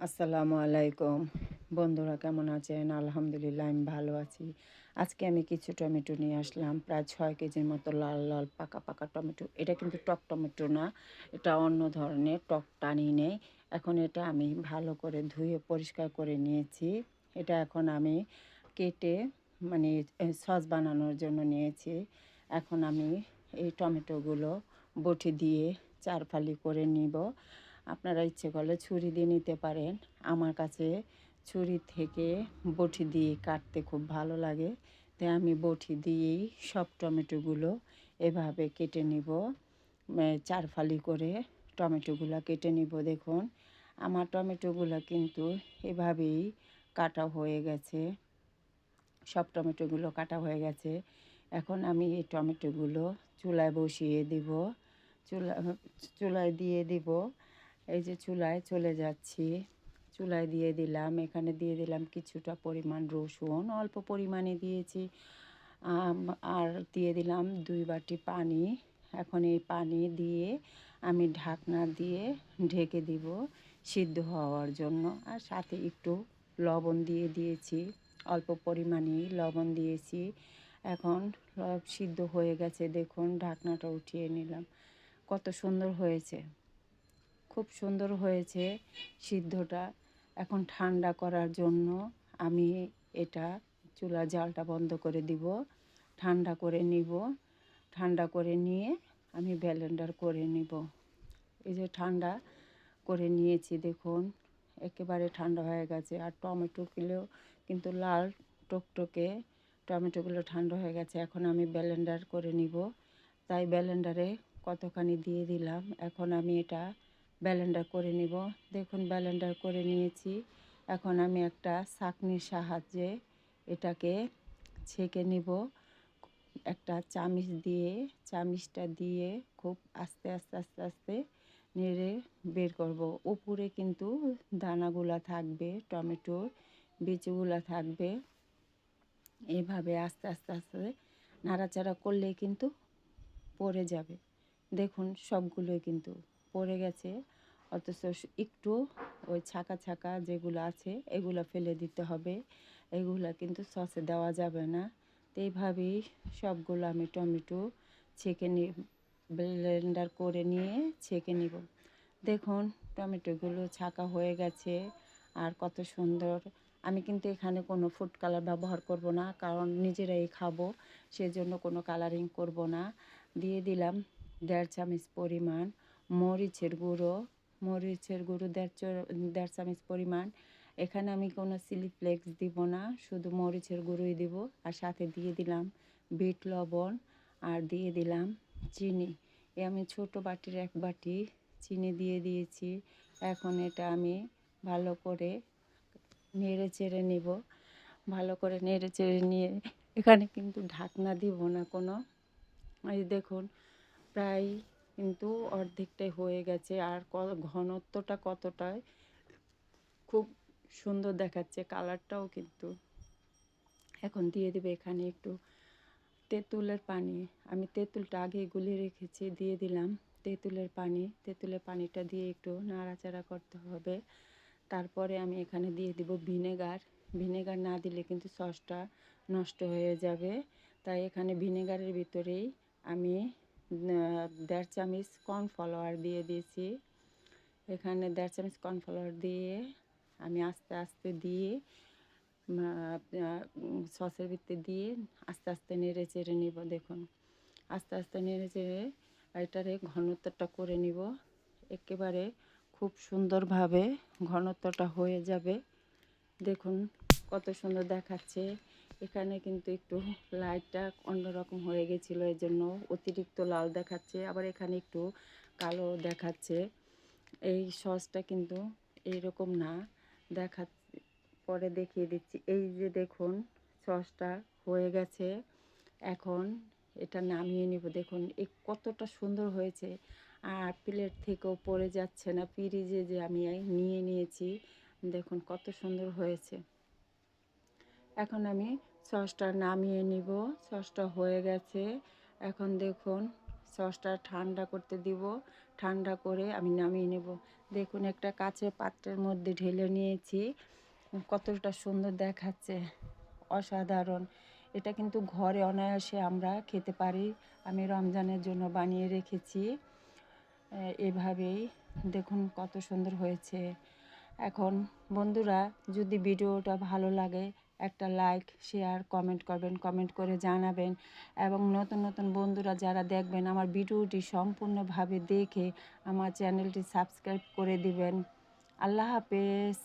আসসালামু আলাইকুম। বন্ধুরা কেমন আছেন? আলহামদুলিল্লাহ, আমি ভালো আছি। আজকে আমি কিছু টমেটো নিয়ে আসলাম, প্রায় ছয় কেজির মতো লাল লাল, পাকা পাকা টমেটো। এটা কিন্তু টক টমেটো না, এটা অন্য ধরনের, টক টানি নেই। এখন এটা আমি ভালো করে ধুয়ে পরিষ্কার করে নিয়েছি। এটা এখন আমি কেটে মানে সস বানানোর জন্য নিয়েছি। এখন আমি এই টমেটোগুলো বটি দিয়ে চারফালি করে নিব। আপনারা ইচ্ছে করলে ছুরি দিয়ে নিতে পারেন। আমার কাছে ছুরি থেকে বটি দিয়ে কাটতে খুব ভালো লাগে। তাই আমি বটি দিয়েই সব টমেটোগুলো এভাবে কেটে নিব। চার ফালি করে টমেটোগুলো কেটে নিব, দেখুন। আমার টমেটোগুলো কিন্তু এভাবেই কাটা হয়ে গেছে। সব টমেটোগুলো কাটা হয়ে গেছে। এখন আমি এই টমেটোগুলো চুলায় বসিয়ে দিব। চুলা, চুলায় দিয়ে দিব। এই যে চুলায় চলে যাচ্ছি। চুলায় দিয়ে দিলাম, এখানে দিয়ে দিলাম কিছুটা পরিমাণ রসুন, অল্প পরিমাণে দিয়েছি। আর দিয়ে দিলাম দুই বাটি পানি। এখন এই পানি দিয়ে আমি ঢাকনা দিয়ে ঢেকে দিব সিদ্ধ হওয়ার জন্য। আর সাথে একটু লবণ দিয়ে দিয়েছি, অল্প পরিমাণেই লবণ দিয়েছি। এখন সিদ্ধ হয়ে গেছে, দেখুন ঢাকনাটা উঠিয়ে নিলাম। কত সুন্দর হয়েছে। খুব সুন্দর হয়েছে সিদ্ধটা। এখন ঠান্ডা করার জন্য আমি এটা চুলা জালটা বন্ধ করে দিব। ঠান্ডা করে নিব। ঠান্ডা করে নিয়ে আমি ব্যালেন্ডার করে নিব। এই যে ঠান্ডা করে নিয়েছি, দেখুন, একেবারে ঠান্ডা হয়ে গেছে। আর টমেটো টমেটোগুলো কিন্তু লাল টকটকে টমেটোগুলো ঠান্ডা হয়ে গেছে। এখন আমি ব্যালেন্ডার করে নিব। তাই ব্যালেন্ডারে কতখানি দিয়ে দিলাম। এখন আমি এটা ব্যালেন্ডার করে নিব। দেখুন, ব্যালেন্ডার করে নিয়েছি। এখন আমি একটা ছাঁকনির সাহায্যে এটাকে ছেঁকে নিব। একটা চামিচ দিয়ে, চামিচটা দিয়ে খুব আস্তে আস্তে আস্তে আস্তে নেড়ে বের করব। উপরে কিন্তু দানাগুলা থাকবে, টমেটোর বিচিগুলা থাকবে। এভাবে আস্তে আস্তে আস্তে নাড়াচাড়া করলে কিন্তু পড়ে যাবে। দেখুন, সবগুলোই কিন্তু পড়ে গেছে। অথচ একটু ওই ছাকা ছাকা যেগুলো আছে, এগুলো ফেলে দিতে হবে। এগুলো কিন্তু সসে দেওয়া যাবে না। তো এইভাবেই সবগুলো আমি টমেটো ছেঁকে নি, ব্লেন্ডার করে নিয়ে ছেঁকে নিব। দেখুন, টমেটোগুলো ছাকা হয়ে গেছে আর কত সুন্দর। আমি কিন্তু এখানে কোনো ফুড কালার ব্যবহার করব না, কারণ নিজেরাই খাব, সেজন্য কোনো কালারিং করব না। দিয়ে দিলাম দেড় চামচ পরিমাণ মরিচের গুঁড়ো মরিচের গুঁড়ো দেড় দেড় চামচ পরিমাণ। এখানে আমি কোনো চিলি ফ্লেক্স দিব না, শুধু মরিচের গুঁড়োই দিব। আর সাথে দিয়ে দিলাম বিট লবণ আর দিয়ে দিলাম চিনি। এ আমি ছোট বাটির এক বাটি চিনি দিয়ে দিয়েছি। এখন এটা আমি ভালো করে নেড়ে চেড়ে নিব। ভালো করে নেড়ে চেড়ে নিয়ে এখানে কিন্তু ঢাকনা দিব না কোনো। এই দেখুন, প্রায় কিন্তু অর্ধেকটাই হয়ে গেছে আর ঘনত্বটা কতটায় খুব সুন্দর দেখাচ্ছে কালারটাও কিন্তু। এখন দিয়ে দেবে এখানে একটু তেঁতুলের পানি। আমি তেঁতুলটা আগে গুলিয়ে রেখেছি, দিয়ে দিলাম তেঁতুলের পানি। তেঁতুলের পানিটা দিয়ে একটু নাড়াচাড়া করতে হবে। তারপরে আমি এখানে দিয়ে দিব ভিনেগার। ভিনেগার না দিলে কিন্তু সসটা নষ্ট হয়ে যাবে। তাই এখানে ভিনেগারের ভিতরেই আমি দেড় চামচ কর্নফ্লাওয়ার দিয়ে দিয়েছি। এখানে দেড় চামচ কর্নফ্লাওয়ার দিয়ে আমি আস্তে আস্তে দিয়ে সসের ভিতরে দিয়ে আস্তে আস্তে নেড়ে চেড়ে নিব, দেখুন। আস্তে আস্তে নেড়ে চেড়ে এটারে ঘনত্বটা করে নিব। একেবারে খুব সুন্দরভাবে ঘনত্বটা হয়ে যাবে। দেখুন কত সুন্দর দেখাচ্ছে। এখানে কিন্তু একটু লাইটটা অন্যরকম হয়ে গেছিল এই জন্য অতিরিক্ত লাল দেখাচ্ছে, আবার এখানে একটু কালো দেখাচ্ছে। এই সসটা কিন্তু এইরকম না, দেখা, পরে দেখিয়ে দিচ্ছি। এই যে দেখুন, সসটা হয়ে গেছে। এখন এটা নামিয়ে নিব। দেখুন, এ কতটা সুন্দর হয়েছে। আর প্লেট থেকেও পড়ে যাচ্ছে না, ফ্রিজে যে আমি নিয়ে নিয়েছি, দেখুন কত সুন্দর হয়েছে। এখন আমি সসটা নামিয়ে নিব। সসটা হয়ে গেছে। এখন দেখুন, সসটা ঠান্ডা করতে দিব। ঠান্ডা করে আমি নামিয়ে নেব। দেখুন, একটা কাঁচের পাত্রের মধ্যে ঢেলে নিয়েছি। কতটা সুন্দর দেখাচ্ছে। অসাধারণ। এটা কিন্তু ঘরে অনায়াসে আমরা খেতে পারি। আমি রমজানের জন্য বানিয়ে রেখেছি। এভাবেই দেখুন কত সুন্দর হয়েছে। এখন বন্ধুরা, যদি ভিডিওটা ভালো লাগে একটা লাইক শেয়ার কমেন্ট করবেন কমেন্ট করে জানাবেন। এবং নতুন নতুন বন্ধুরা যারা দেখবেন, আমার ভিডিওটি সম্পূর্ণভাবে দেখে আমার চ্যানেলটি সাবস্ক্রাইব করে দিবেন। আল্লাহ হাফেজ।